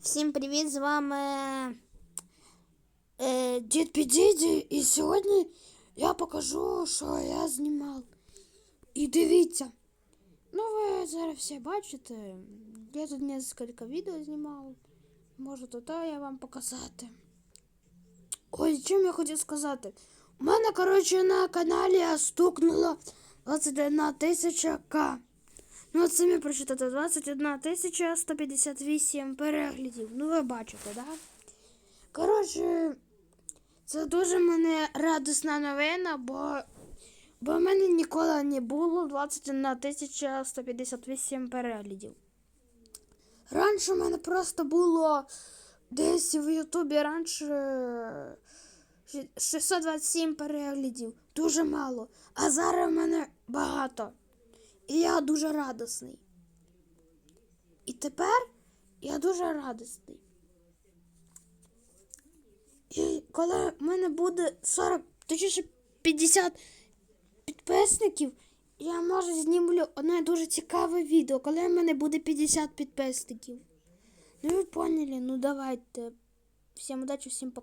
Всім привіт! З вами е, Дід Підіді, і сьогодні я покажу, що я знімав. І дивіться. Ну, ви зараз все бачите. Я тут кілька відео знімав. Можу то то я вам показати. Ой, чим я хотів сказати? У мене, коротше, на каналі стукнуло 21 тисяча К. Ну, от самі прочитати 21 158 переглядів. Ну, ви бачите? Да? Коротше, це дуже мене радісна новина, бо, бо в мене ніколи не було 21 158 переглядів. Раніше в мене просто було десь в Ютубі раніше 627 переглядів. Дуже мало. А зараз в мене багато. І я дуже радісний. І тепер я дуже радісний. І коли в мене буде 40, точніше 50 підписників, я може знімлю одне дуже цікаве відео, коли в мене буде 50 підписників. Ну ви поняли, ну давайте. Всім удачі, всім пока.